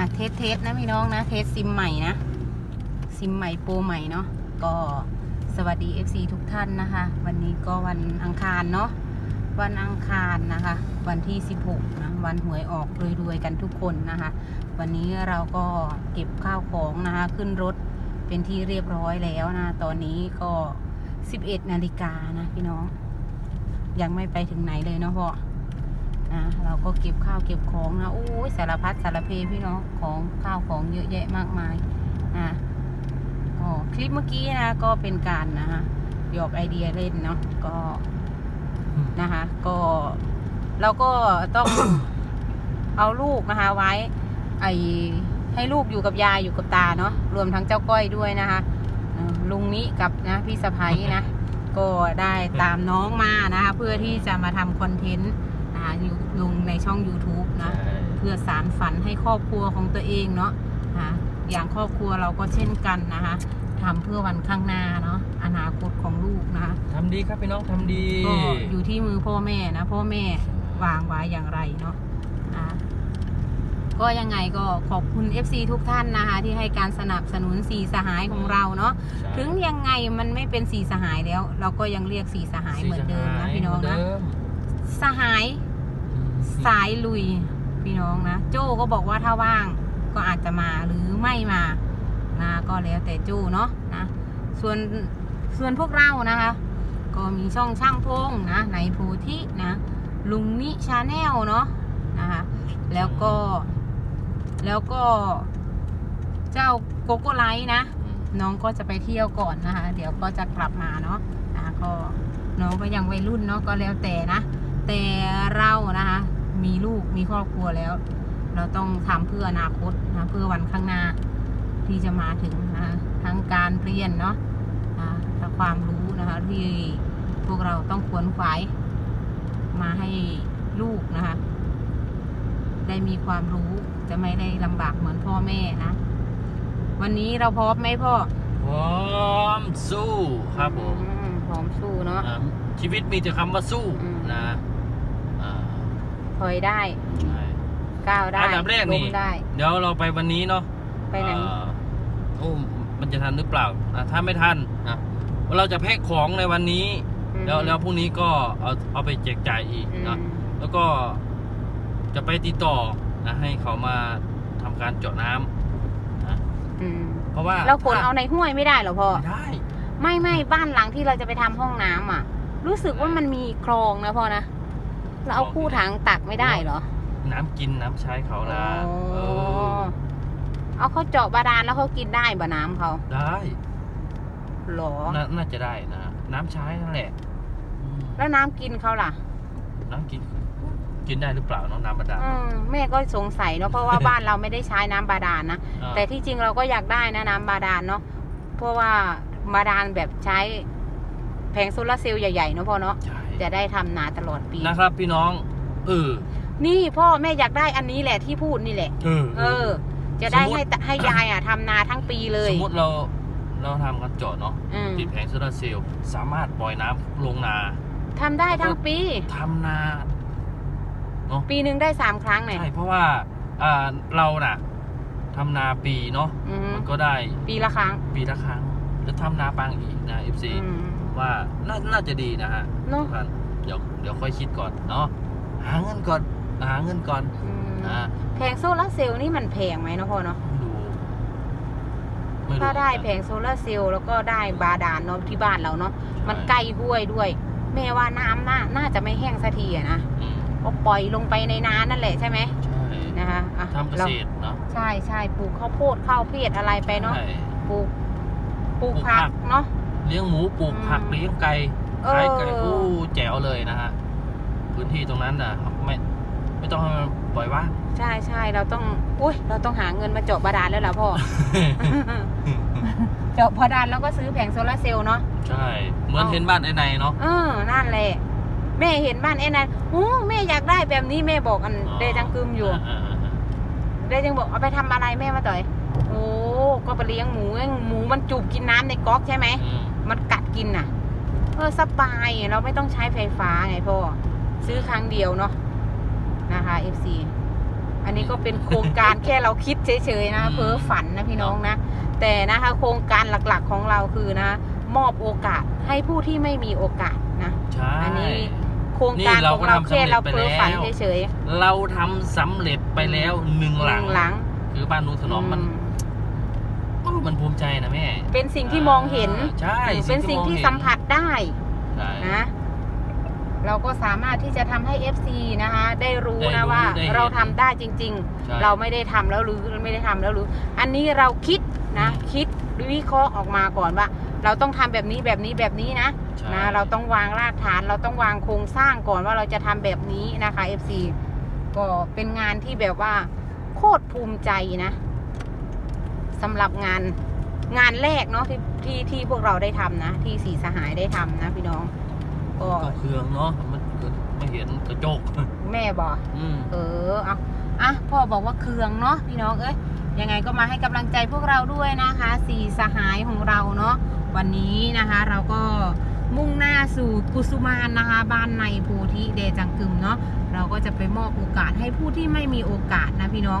อะเทสเทสนะพี่น้องนะ เทสซิมใหม่นะ ซิมใหม่โปรใหม่เนาะก็สวัสดี FC ทุกท่านนะคะ วันนี้ก็วันอังคารเนาะวันอังคารนะคะ วันที่ 16นะวันหวยออกรวยๆกันทุกคนนะคะ วันนี้เราก็เก็บข้าวของนะคะ ขึ้นรถเป็นที่เรียบร้อยแล้วนะ ตอนนี้ก็ 11นาฬิกานะพี่น้อง ยังไม่ไปถึงไหนเลยเนาะพ่อ นะเราก็เก็บข้าวเก็บของนะโอ้ยสารพัดสารเพพี่น้องของข้าวของเยอะแยะมากมายนะก็คลิปเมื่อกี้นะก็เป็นการนะคะหยอกไอเดียเล่นเนาะก็นะคะก็เราก็ต้องเอาลูกนะคะไว้ ไอให้ลูกอยู่กับยายอยู่กับตาเนาะรวมทั้งเจ้าก้อยด้วยนะคะเอ่อลุงนี้กับนะพี่สะพ้ยนะ ก็ได้ตามน้องมานะคะเพื่อที่จะมาทำคอนเทนต์ นะคะอยู่ลงในช่อง YouTube นะ เพื่อสารฝันให้ครอบครัวของตัวเองเนาะนะคะอย่างครอบครัวเราก็เช่นกันนะคะทำเพื่อวันข้างหน้าเนาะอนาคตของลูกนะคะทำดีครับพี่น้องทำดีก็อยู่ที่มือพ่อแม่นะ พ่อแม่วางไว้อย่างไรเนาะอ่าก็ยังไงก็ขอบคุณ FC ทุกท่านนะคะ ที่ให้การสนับสนุนสีสหายของเราเนาะใช่ถึงยังไงมันไม่เป็นสีสหายแล้ว เราก็ยังเรียกสีสหายเหมือนเดิมนะพี่น้องนะเหมืเดิมสหาย สายลุยพี่น้องนะ โจ้ก็บอกว่าถ้าว่างก็อาจจะมาหรือไม่มานะก็แล้วแต่โจ้เนาะนะส่วนส่วนพวกเรานะคะ ก็มีช่องช่างพงนะในโพธินะ ลุงนิชาแนลเนาะนะคะแล้วก็ แล้วก็ เจ้าโกโก้ไลท์นะ น้องก็จะไปเที่ยวก่อนนะคะ เดี๋ยวก็จะกลับมาเนาะนะคะก็น้องก็ยังวัยรุ่นเนาะก็แล้วแต่นะ แต่เรานะคะ มีลูกมีครอบครัวแล้ว เราต้องทำเพื่ออนาคตนะเพื่อวันข้างหน้าที่จะมาถึงนะคะทั้งการเรียนเนาะอ่าและความรู้นะคะที่พวกเราต้องขวนขวายมาให้ลูกนะคะ ได้มีความรู้จะไม่ได้ลำบากเหมือนพ่อแม่นะ วันนี้เราพร้อมไหมพ่อพร้อมสู้ครับผมอืมพร้อมสู้เนาะอ่าชีวิตมีแต่คำว่าสู้อืมนะอ่า ถอยได้ก้าวได้อันดับแรกนี่ ล้มได้ เดี๋ยวเราไปวันนี้เนาะไปไหนอ่าโอ้มันจะทันหรือเปล่าอะถ้าไม่ทันนะเราจะแพ็คของในวันนี้ แล้วแล้วพรุ่งนี้ก็เอาเอาไปแจกจ่ายอีกอืม นะแล้วก็จะไปติดต่อนะให้เขามาทำการเจาะน้ำนะอืมเพราะว่าเราขนเอาในห้วยไม่ได้เหรอพ่อ ไม่ได้ ไม่ไม่บ้านหลังที่เราจะไปทำห้องน้ำอะ รู้สึกว่ามันมีคลองนะพ่อนะ เราเอาคู่ถังตักไม่ได้เหรอน้ำกินน้ำใช้เขานะอ๋อเออเอาเขาเจาะบาดาลแล้วเขากินได้บ่น้ำเขาได้หรอนาน่าจะได้นะน้ำใช้นั่นแหละอืมแล้วน้ำกินเขาล่ะ น้ำกิน กินได้หรือเปล่าน้องน้ำบาดาลอืมแม่ก็สงสัยเนาะเพราะว่าบ้านเราไม่ได้ใช้น้ำบาดาลนะอ่าแต่ที่จริงเราก็อยากได้นะน้ำบาดาลเนาะเพราะว่าบาดาลแบบใช้ แผงโซลาร์เซลล์ใหญ่ๆเนาะพ่อเนาะใช่จะได้ทำนาตลอดปี นะครับพี่น้อง เออนี่พ่อแม่อยากได้อันนี้แหละที่พูดนี่แหละ เออ เออ จะได้สมมุติ ให้ตให้ยายอะทำนาทั้งปีเลยสมมติเราเราทำกันเจาะเนาะอืมติดแผงโซลาร์เซลล์สามารถปล่อยน้ำลงนาทำได้ทั้งปี ทำนา ปีหนึ่งได้สามครั้งเนี่ยใช่ เพราะว่าอ่าเราน่ะทำนาปีเนาะอืมมันก็ได้ปีละครั้งปีละครั้งจะทำนาปังอีกนะ FC อืม ว่าน่าน่าจะดีนะฮะเนอะ ทุกท่านเดี๋ยวเดี๋ยวค่อยคิดก่อนเนาะหาเงินก่อนหาเงินก่อนอืมอ่าแผงโซลาร์เซลล์นี่มันแพงไหมเนาะพ่อเนาะดูไม่รู้ถ้าได้เหแผมือนงโซลาร์เซลล์แล้วก็ได้บาดาลเนาะที่บ้านเราเนาะกันมันใกล้ห้วยด้วย แม่ว่าน้ำน่าน่าจะไม่แห้งสักทีอะนะอืมก็ปล่อยลงไปในนานั่นแหละใช่ไหมใช่นะคะอะทำเกเราษตรเนาะใช่ใช่ปลูกข้าวโพดข้าวเพชรอะไรไปเนาะใช่ ปลูกปลูกปลูกผัผักก เนาะ เลี้ยงหมูปลูกผักอืมเลี้ยงไก่เออขายไก่อู้แจ๋วเลยนะฮะพื้นที่ตรงนั้นน่ะไม่ไม่ต้องให้มันปล่อยว่างใช่ใช่เราต้องอุ้ยเราต้องหาเงินมาเจาะบาดาลแล้วล่ะพ่อ เจาะบาดาลแล้วก็ซื้อแผงโซลาร์เซลล์เนาะใช่ เหมือนเห็นบ้านไอ้ในเนาะเออนั่นแหละแม่เห็นบ้านไอ้นั่นโอ้แม่อยากได้แบบนี้แม่บอกอันเดจังกึมอยู่าาอ่าเดจังบอกเอาไปทำอะไรแม่มาต่อย โอ้ ก็ไปเลี้ยงหมูเองหมูมันจูบกินน้ำในก๊อกใช่ไหมอื มมันกัดกินน่ะ เออสบายเราไม่ต้องใช้ไฟฟ้าไงพ่อ ซื้อครั้งเดียวเนาะนะคะ FC อันนี้ก็เป็นโครงการแค่เราคิดเฉยๆนะอืมเพ้อฝันนะพี่น้องนะ แต่นะคะโครงการหลักๆของเราคือนะ มอบโอกาสให้ผู้ที่ไม่มีโอกาสนะใช่อันนี้โครงการนี่เราของเราก็ทำแค่เราสำเร็จไปเพ้อฝันแล้วเฉยเราทำสำเร็จไปแล้วหนึ่งๆหลังหลัง คือบ้านลุงถนอมมันอื มโอ้มันภูมิใจนะแม่เป็นสิ่งที่มองเห็น ใช่เป็นสิ่งที่มอเห็นสัมผัสได้ใช่นะ เราก็สามารถที่จะทำให้ FC นะคะ ได้รู้ได้นะรู้ว่าได้เห็นเราทำได้จริงใช่ๆเราไม่ได้ทำแล้วหรือไม่ได้ทำแล้วหรืออันนี้เราคิดนะอืมคิดวิเคราะห์ออกมาก่อนว่า เราต้องทำแบบนี้แบบนี้แบบนี้นะใช่นะเราต้องวางรากฐานเราต้องวางโครงสร้างก่อนว่าเราจะทำแบบนี้นะคะ FC ก็เป็นงานที่แบบว่าโคตรภูมิใจนะ สำหรับงานงานแรกเนาะที่ที่ที่พวกเราได้ทำนะ ที่สีสหายได้ทำนะ พี่น้องก็ก็เครื่องเนาะมันไม่เห็นกระจกแม่บอกอืมเออเอาอะพ่อบอกว่าเคืองเนาะพี่น้องเอ้ยยังไงก็มาให้กำลังใจพวกเราด้วยนะคะ สีสหายของเราเนาะวันนี้นะคะ เราก็มุ่งหน้าสู่กุสุมานนะคะ บ้านในโพธิเดจังกึมเนาะเราก็จะไปมอบโอกาสให้ผู้ที่ไม่มีโอกาสนะพี่น้อง